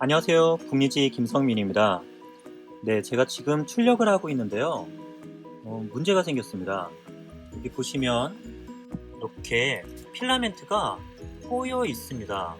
안녕하세요. 북리지 김성민입니다. 네, 제가 지금 출력을 하고 있는데요. 어, 문제가 생겼습니다. 여기 보시면 이렇게 필라멘트가 꼬여 있습니다.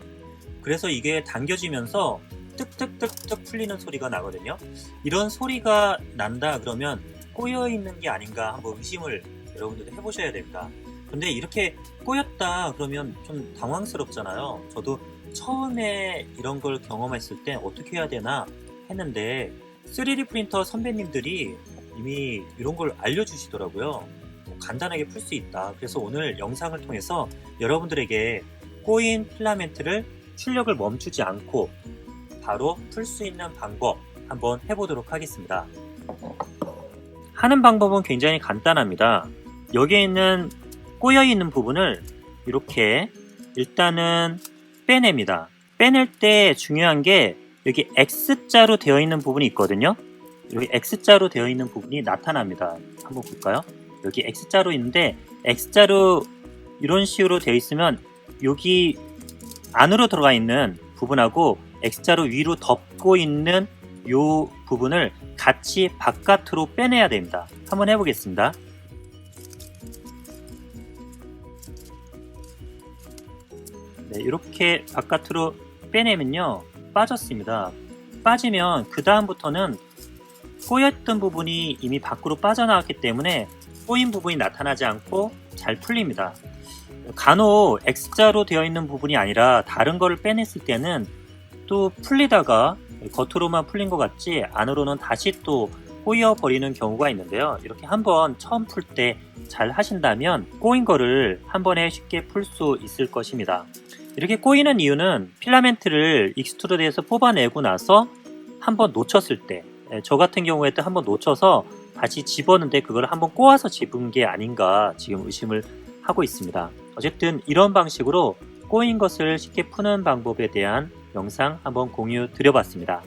그래서 이게 당겨지면서 뜩뜩뜩뜩 풀리는 소리가 나거든요. 이런 소리가 난다 그러면 꼬여 있는 게 아닌가 한번 의심을 여러분들도 해보셔야 됩니다. 근데 이렇게 꼬였다 그러면 좀 당황스럽잖아요. 저도 처음에 이런 걸 경험했을 때 어떻게 해야 되나 했는데 3D 프린터 선배님들이 이미 이런 걸 알려주시더라고요. 뭐 간단하게 풀 수 있다. 그래서 오늘 영상을 통해서 여러분들에게 꼬인 필라멘트를 출력을 멈추지 않고 바로 풀 수 있는 방법 한번 해보도록 하겠습니다. 하는 방법은 굉장히 간단합니다. 여기에 있는 꼬여 있는 부분을 이렇게 일단은 빼냅니다. 빼낼 때 중요한 게 여기 X자로 되어 있는 부분이 있거든요. 여기 X자로 되어 있는 부분이 나타납니다. 한번 볼까요? 여기 X자로 있는데 X자로 이런 식으로 되어 있으면 여기 안으로 들어가 있는 부분하고 X자로 위로 덮고 있는 이 부분을 같이 바깥으로 빼내야 됩니다. 한번 해보겠습니다. 네, 이렇게 바깥으로 빼내면요 빠졌습니다. 빠지면 그 다음부터는 꼬였던 부분이 이미 밖으로 빠져나왔기 때문에 꼬인 부분이 나타나지 않고 잘 풀립니다. 간혹 X자로 되어 있는 부분이 아니라 다른 거를 빼냈을 때는 또 풀리다가 겉으로만 풀린 것 같지 안으로는 다시 또 꼬여 버리는 경우가 있는데요. 이렇게 한번 처음 풀 때 잘 하신다면 꼬인 거를 한 번에 쉽게 풀 수 있을 것입니다. 이렇게 꼬이는 이유는 필라멘트를 익스트루드에서 뽑아내고 나서 한번 놓쳤을 때, 예, 저 같은 경우에도 한번 놓쳐서 다시 집었는데 그걸 한번 꼬아서 집은 게 아닌가 지금 의심을 하고 있습니다. 어쨌든 이런 방식으로 꼬인 것을 쉽게 푸는 방법에 대한 영상 한번 공유 드려봤습니다.